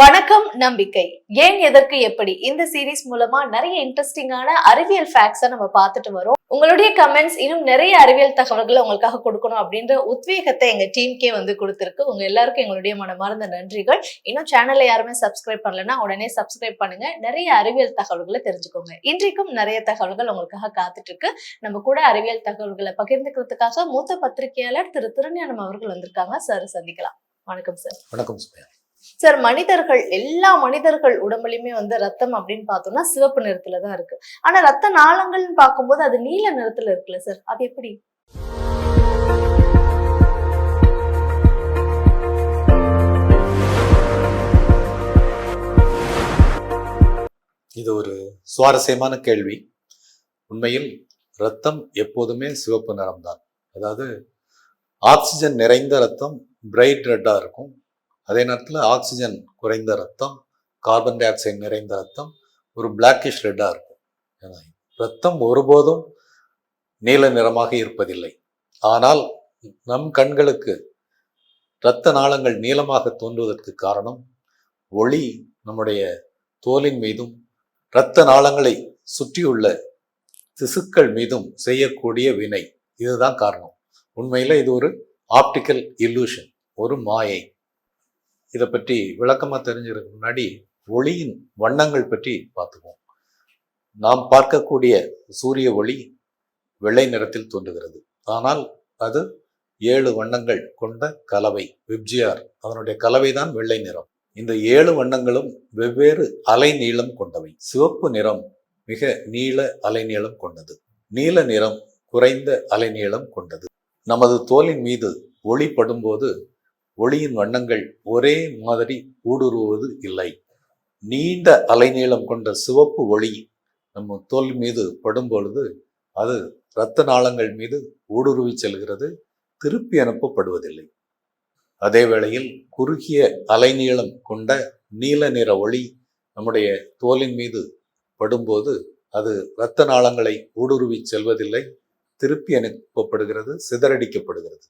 வணக்கம் நம்பிக்கை. ஏன் எதற்கு எப்படி? இந்த சீரிஸ் மூலமா நிறைய இன்ட்ரெஸ்டிங்கான அறிவியல் ஃபேக்ட்ஸை நம்ம பார்த்துட்டு வரோம். உங்களுடைய கமெண்ட்ஸ் இன்னும் நிறைய அறிவியல் தகவல்களை உங்களுக்காக கொடுக்கணும் அப்படின்ற உத்வேகத்தை எங்க டீம்க்கே வந்து கொடுத்துருக்கு. உங்க எல்லாருக்கும் எங்களுடைய மனமார்ந்த நன்றிகள். இன்னும் சேனலை யாருமே சப்ஸ்கிரைப் பண்ணலன்னா உடனே சப்ஸ்கிரைப் பண்ணுங்க. நிறைய அறிவியல் தகவல்களை தெரிஞ்சுக்கோங்க. இன்றைக்கும் நிறைய தகவல்கள் உங்களுக்காக காத்துட்டு இருக்கு நம்ம கூட அறிவியல் தகவல்களை பகிர்ந்துக்கிறதுக்காக மூத்த பத்திரிகையாளர் திரு திருஞானம் அவர்கள் வந்திருக்காங்க. சார் சந்திக்கலாம். வணக்கம் சார். வணக்கம் சுமையா சார் மனிதர்கள் எல்லா மனிதர்கள் உடம்புலையுமே வந்து ரத்தம் அப்படின்னு பார்த்தோம்னா சிவப்பு நிறத்துல தான் இருக்கு. ஆனா ரத்த நாளங்கள்னு பார்க்கும்போது அது நீல நிறத்துல இருக்குல்ல சார்? அது எப்படி? இது ஒரு சுவாரஸ்யமான கேள்வி. உண்மையில் ரத்தம் எப்போதுமே சிவப்பு நிறம்தான். அதாவது ஆக்சிஜன் நிறைந்த ரத்தம் பிரைட் ரெட்டாக இருக்கும். அதே நேரத்தில் ஆக்சிஜன் குறைந்த ரத்தம் கார்பன் டை ஆக்சைடு நிறைந்த ரத்தம் ஒரு பிளாக்கிஷ் ரெட்டாக இருக்கும். ரத்தம் ஒருபோதும் நீல நிறமாக இருப்பதில்லை. ஆனால் நம் கண்களுக்கு இரத்த நாளங்கள் நீளமாக தோன்றுவதற்கு காரணம் ஒளி நம்முடைய தோலின் மீதும் இரத்த நாளங்களை சுற்றியுள்ள திசுக்கள் மீதும் செய்யக்கூடிய வினை. இதுதான் காரணம். உண்மையில் இது ஒரு ஆப்டிக்கல் இல்லூஷன் ஒரு மாயை. இதை பற்றி விளக்கமாக தெரிஞ்சுக்கிறதுக்கு முன்னாடி ஒளியின் வண்ணங்கள் பற்றி பார்த்துக்குவோம். நாம் பார்க்கக்கூடிய சூரிய ஒளி வெள்ளை நிறத்தில் தோன்றுகிறது. ஆனால் அது ஏழு வண்ணங்கள் கொண்ட கலவை விப்ஜிஆர். அதனுடைய கலவைதான் வெள்ளை நிறம். இந்த ஏழு வண்ணங்களும் வெவ்வேறு அலைநீளம் கொண்டவை. சிவப்பு நிறம் மிக நீள அலைநீளம் கொண்டது. நீல நிறம் குறைந்த அலைநீளம் கொண்டது. நமது தோலின் மீது ஒளி படும்போது ஒளியின் வண்ணங்கள் ஒரே மாதிரி ஊடுருவது இல்லை. நீண்ட அலைநீளம் கொண்ட சிவப்பு ஒளி நம்ம தோல் மீது படும் பொழுது அது இரத்த நாளங்கள் மீது ஊடுருவி செல்கிறது திருப்பி அனுப்பப்படுவதில்லை. அதே வேளையில் குறுகிய அலைநீளம் கொண்ட நீல நிற ஒளி நம்முடைய தோலின் மீது படும்போது அது இரத்த நாளங்களை ஊடுருவி செல்வதில்லை திருப்பி அனுப்பப்படுகிறது சிதறடிக்கப்படுகிறது.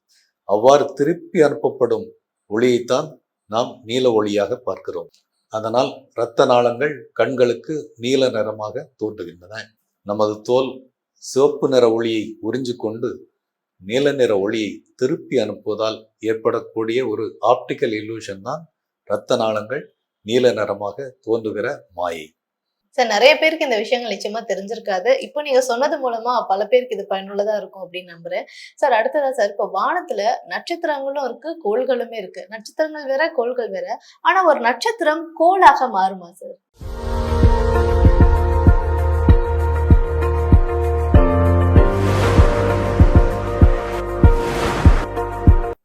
அவ்வாறு திருப்பி அனுப்பப்படும் ஒளியைத்தான் நாம் நீல ஒளியாக பார்க்கிறோம். அதனால் இரத்த நாளங்கள் கண்களுக்கு நீல நிறமாக தோன்றுகின்றன. நமது தோல் சிவப்பு நிற ஒளியை உறிஞ்சு கொண்டு நீல நிற ஒளியை திருப்பி அனுப்புவதால் ஏற்படக்கூடிய ஒரு ஆப்டிக்கல் illusion தான் இரத்த நாளங்கள் நீல நிறமாக தோன்றுகிற மாயை. சார் நிறைய பேருக்கு இந்த விஷயங்கள் நிச்சயமா தெரிஞ்சிருக்காது. இப்போ நீங்க சொன்னது மூலமா பல பேருக்கு இது பயனுள்ளதா இருக்கும் அப்படின்னு நம்புறேன். சார் அடுத்ததா சார் இப்போ வானத்துல நட்சத்திரங்களும் இருக்கு கோள்களுமே இருக்கு. நட்சத்திரங்கள் வேற கோள்கள் வேற. ஆனா ஒரு நட்சத்திரம் கோளாக மாறுமா சார்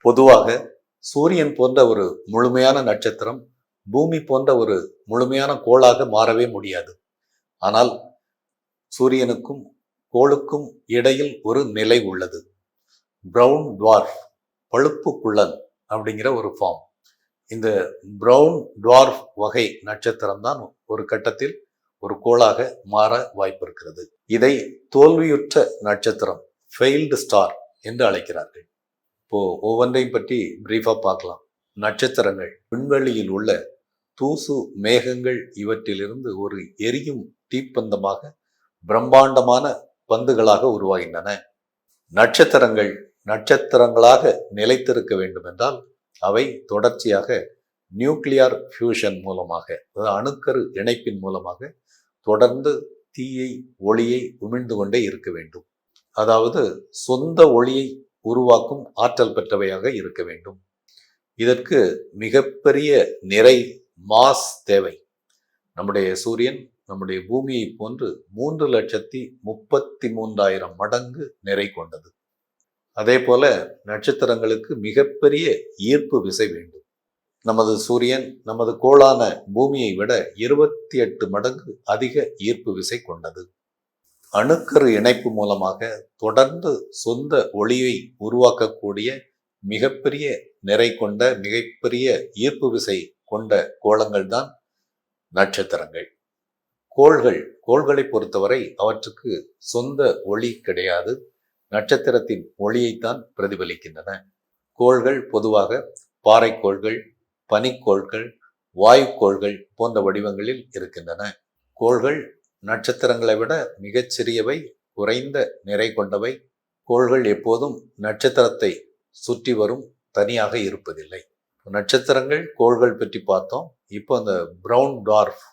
பொதுவாக சூரியன் போன்ற ஒரு முழுமையான நட்சத்திரம் பூமி போன்ற ஒரு முழுமையான கோளாக மாறவே முடியாது. ஆனால் சூரியனுக்கும் கோளுக்கும் இடையில் ஒரு நிலை உள்ளது. ப்ரௌன் டுவார்ஃப் பழுப்பு குள்ளன் அப்படிங்கிற ஒரு ஃபார்ம் இந்த ப்ரௌன் டுவார்ஃப் வகை நட்சத்திரம் தான் ஒரு கட்டத்தில் ஒரு கோளாக மாற வாய்ப்பு இருக்கிறது இதை தோல்வியுற்ற நட்சத்திரம் ஃபெயில்டு ஸ்டார் என்று அழைக்கிறார்கள். இப்போ ஒவ்வொன்றையும் பற்றி பிரீஃபாக பார்க்கலாம். நட்சத்திரங்கள் விண்வெளியில் உள்ள தூசு மேகங்கள் இவற்றிலிருந்து ஒரு எரியும் தீப்பந்தமாக பிரம்மாண்டமான பந்துகளாக உருவாகின்றன. நட்சத்திரங்கள் நட்சத்திரங்களாக நிலைத்திருக்க வேண்டும் என்றால் அவை தொடர்ச்சியாக நியூக்ளியர் ஃபியூஷன் மூலமாக அதாவது அணுக்கரு இணைப்பின் மூலமாக தொடர்ந்து தீயை ஒளியை உமிழ்ந்து கொண்டே இருக்க வேண்டும். அதாவது சொந்த ஒளியை உருவாக்கும் ஆற்றல் பெற்றவையாக இருக்க வேண்டும். இதற்கு மிகப்பெரிய நிறை மாஸ் தேவை. நம்முடைய சூரியன் நம்முடைய பூமியை போன்று மூன்று லட்சத்தி முப்பத்தி மூன்றாயிரம் மடங்கு நிறை கொண்டது. அதே போல நட்சத்திரங்களுக்கு மிகப்பெரிய ஈர்ப்பு விசை வேண்டும். நமது சூரியன் நமது கோளான பூமியை விட இருபத்தி எட்டு மடங்கு அதிக ஈர்ப்பு விசை கொண்டது. அணுக்கரு இணைப்பு மூலமாக தொடர்ந்து சொந்த ஒளியை உருவாக்கக்கூடிய மிகப்பெரிய நிறை கொண்ட மிகப்பெரிய ஈர்ப்பு விசை கொண்ட கோலங்கள் தான் நட்சத்திரங்கள். கோள்கள் கோள்களை பொறுத்தவரை அவற்றுக்கு சொந்த ஒளி கிடையாது. நட்சத்திரத்தின் ஒளியைத்தான் பிரதிபலிக்கின்றன. கோள்கள் பொதுவாக பாறைக்கோள்கள் பனிக்கோள்கள் வாயுக்கோள்கள் போன்ற வடிவங்களில் இருக்கின்றன. கோள்கள் நட்சத்திரங்களை விட மிகச் சிறியவை குறைந்த நிறை கொண்டவை. கோள்கள் எப்போதும் நட்சத்திரத்தை சுற்றி வரும் தனியாக இருப்பதில்லை. நட்சத்திரங்கள் கோள்கள் பற்றி பார்த்தோம். இப்போ அந்த ப்ரௌன் டார்ஃப்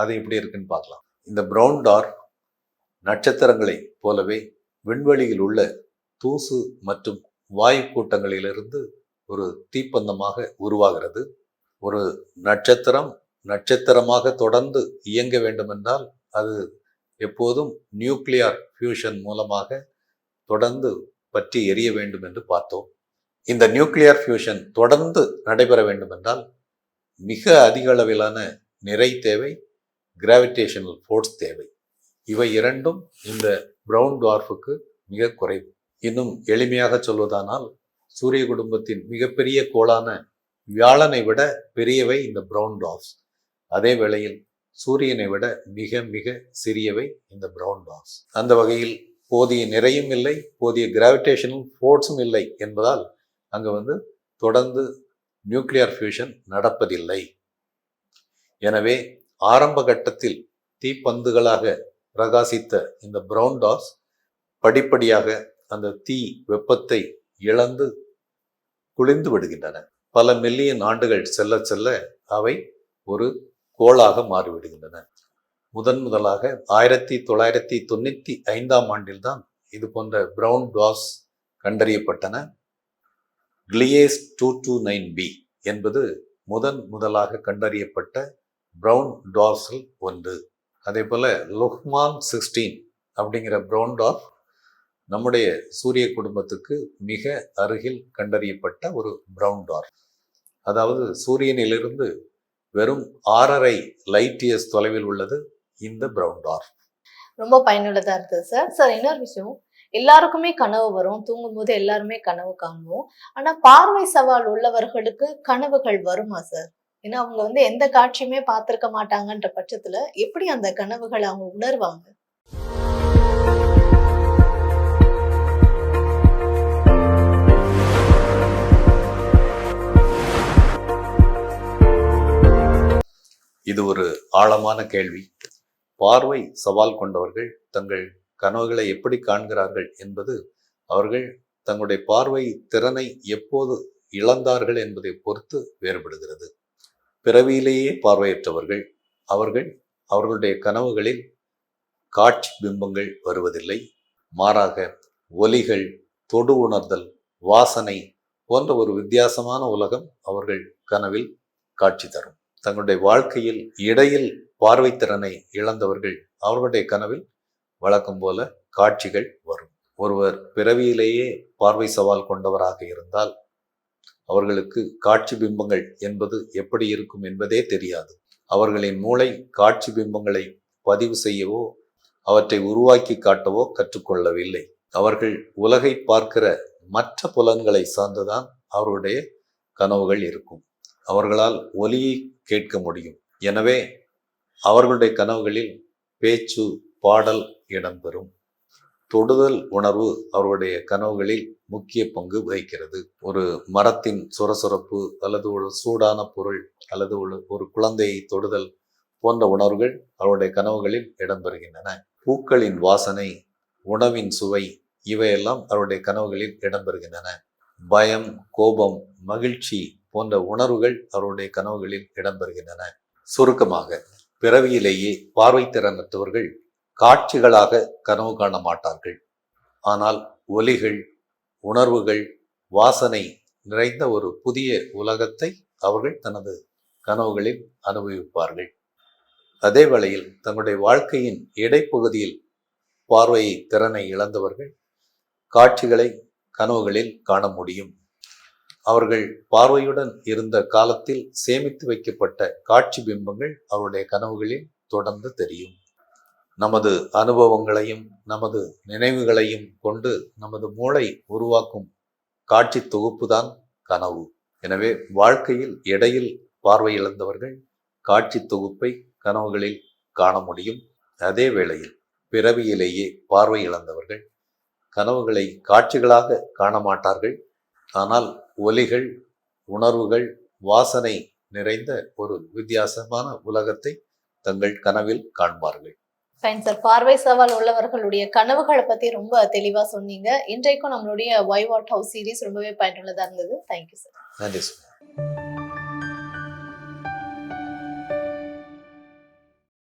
அது எப்படி இருக்குன்னு பார்க்கலாம். இந்த ப்ரௌன் டார்க் நட்சத்திரங்களைப் போலவே விண்வெளியில் உள்ள தூசு மற்றும் வாயு கூட்டங்களிலிருந்து ஒரு தீப்பந்தமாக உருவாகிறது. ஒரு நட்சத்திரம் நட்சத்திரமாக தொடர்ந்து இயங்க வேண்டுமென்றால் அது எப்போதும் நியூக்ளியர் ஃபியூஷன் மூலமாக தொடர்ந்து பற்றி எரிய வேண்டும் என்று பார்த்தோம். இந்த நியூக்ளியர் ஃபியூஷன் தொடர்ந்து நடைபெற வேண்டுமென்றால் மிக அதிக அளவிலான நிறை தேவை கிராவிடேஷனல் ஃபோர்ஸ் தேவை. இவை இரண்டும் இந்த பிரவுன் டுவார்ஃபுக்கு மிக குறைவு. இன்னும் எளிமையாக சொல்வதானால் சூரிய குடும்பத்தின் மிகப்பெரிய கோளான வியாழனை விட பெரியவை இந்த பிரவுன் டார்ஃப்ஸ் அதே வேளையில் சூரியனை விட மிக மிக சிறியவை இந்த பிரவுன் டார்ஃப்ஸ் அந்த வகையில் போதிய நிறையும் இல்லை போதிய கிராவிடேஷனல் ஃபோர்ஸும் இல்லை என்பதால் அங்கே வந்து தொடர்ந்து நியூக்ளியர் ஃபியூஷன் நடப்பதில்லை. எனவே ஆரம்ப கட்டத்தில் தீப்பந்துகளாக பிரகாசித்த இந்த பிரவுன் டாஸ் படிப்படியாக அந்த தீ வெப்பத்தை இழந்து குளிர்ந்து விடுகின்றன. பல மில்லியன் ஆண்டுகள் செல்ல செல்ல அவை ஒரு கோளாக மாறிவிடுகின்றன. முதன் முதலாக ஆயிரத்தி தொள்ளாயிரத்தி தொண்ணூற்றி ஐந்தாம் ஆண்டில்தான் இது போன்ற brown dwarfs கண்டறியப்பட்டன. Gliese two two nine B என்பது முதன் முதலாக கண்டறியப்பட்ட ப்ரௌன் டார்ஸில் ஒன்று. அதே போல் லுஹ்மான் சிக்ஸ்டீன் அப்படிங்கிற ப்ரௌன் டார்ஃப் நம்முடைய சூரிய குடும்பத்துக்கு மிக அருகில் கண்டறியப்பட்ட ஒரு ப்ரௌன் டார்ஃப் அதாவது சூரியனிலிருந்து வெறும் ஆறரை லைட் இயர்ஸ் தொலைவில் உள்ளது இந்த ப்ரௌன் டார்ஃப் ரொம்ப பயனுள்ளதாக இருக்குது சார் சார் இன்னொரு விஷயம். எல்லாருக்குமே கனவு வரும். தூங்கும் போது எல்லாருமே கனவு காணுவோம் ஆனால் பார்வை சவால் உள்ளவர்களுக்கு கனவுகள் வருமா சார் ஏன்னா அவங்க வந்து எந்த காட்சியுமே பார்த்திருக்க மாட்டாங்கன்ற பட்சத்துல எப்படி அந்த கனவுகளை அவங்க உணர்வாங்க? இது ஒரு ஆழமான கேள்வி. பார்வை சவால் கொண்டவர்கள் தங்கள் கனவுகளை எப்படி காண்கிறார்கள் என்பது அவர்கள் தங்களுடைய பார்வை திறனை எப்போது இழந்தார்கள் என்பதை பொறுத்து வேறுபடுகிறது. பிறவியிலேயே பார்வையற்றவர்கள். அவர்கள் அவர்களுடைய கனவுகளில் காட்சி பிம்பங்கள் வருவதில்லை. மாறாக ஒலிகள் தொடு உணர்தல் வாசனை போன்ற ஒரு வித்தியாசமான உலகம் அவர்கள் கனவில் காட்சி தரும். தங்களுடைய வாழ்க்கையில் இடையில் பார்வைத்திறனை இழந்தவர்கள் அவர்களுடைய கனவில் வழக்கம் போல காட்சிகள் வரும். ஒருவர் பிறவியிலேயே பார்வை சவால் கொண்டவராக இருந்தால் அவர்களுக்கு காட்சி பிம்பங்கள் என்பது எப்படி இருக்கும் என்பதே தெரியாது. அவர்களின் மூளை காட்சி பிம்பங்களை பதிவு செய்யவோ அவற்றை உருவாக்கி காட்டவோ கற்றுக்கொள்ளவில்லை. அவர்கள் உலகை பார்க்கிற மற்ற புலன்களை சார்ந்துதான் அவருடைய கனவுகள் இருக்கும். அவர்களால் ஒலியை கேட்க முடியும். எனவே அவர்களுடைய கனவுகளில் பேச்சு பாடல் இடம்பெறும். தொடுதல் உணர்வு அவருடைய கனவுகளில் முக்கிய பங்கு வகிக்கிறது. ஒரு மரத்தின் சுரசுரப்பு அல்லது ஒரு சூடான பொருள் அல்லது ஒரு ஒரு குழந்தையை தொடுதல் போன்ற உணர்வுகள் அவருடைய கனவுகளில் இடம்பெறுகின்றன. பூக்களின் வாசனை உணவின் சுவை இவையெல்லாம் அவருடைய கனவுகளில் இடம்பெறுகின்றன. பயம் கோபம் மகிழ்ச்சி போன்ற உணர்வுகள் அவருடைய கனவுகளில் இடம்பெறுகின்றன. சுருக்கமாக பிறவியிலேயே பார்வைத்திறனற்றவர்கள் காட்சிகளாக கனவு காண மாட்டார்கள். ஆனால் ஒலிகள் உணர்வுகள் வாசனை நிறைந்த ஒரு புதிய உலகத்தை அவர்கள் தனது கனவுகளில் அனுபவிப்பார்கள். அதே வேளையில் தங்களுடைய வாழ்க்கையின் இடைப்பகுதியில் பார்வையை திறனை இழந்தவர்கள் காட்சிகளை கனவுகளில் காண முடியும். அவர்கள் பார்வையுடன் இருந்த காலத்தில் சேமித்து வைக்கப்பட்ட காட்சி பிம்பங்கள் அவருடைய கனவுகளில் தொடர்ந்து தெரியும். நமது அனுபவங்களையும் நமது நினைவுகளையும் கொண்டு நமது மூளை உருவாக்கும் காட்சி தொகுப்புதான் கனவு. எனவே வாழ்க்கையில் இடையில் பார்வையிழந்தவர்கள் காட்சி தொகுப்பை கனவுகளில் காண முடியும். அதே வேளையில் பிறவியிலேயே பார்வை இழந்தவர்கள் கனவுகளை காட்சிகளாக காண மாட்டார்கள். ஆனால் ஒலிகள் உணர்வுகள் வாசனை நிறைந்த ஒரு வித்தியாசமான உலகத்தை தங்கள் கனவில் காண்பார்கள். ஃபைன் சார் பார்வை சவால் உள்ளவர்களுடைய கனவுகளை பத்தி ரொம்ப தெளிவா சொன்னீங்க. இன்றைக்கும் நம்மளுடைய ஒய் வாட் ஹவுஸ் சீரிஸ் ரொம்பவே பயனுள்ளதா இருந்தது. தேங்க்யூ சார் நன்றி சார்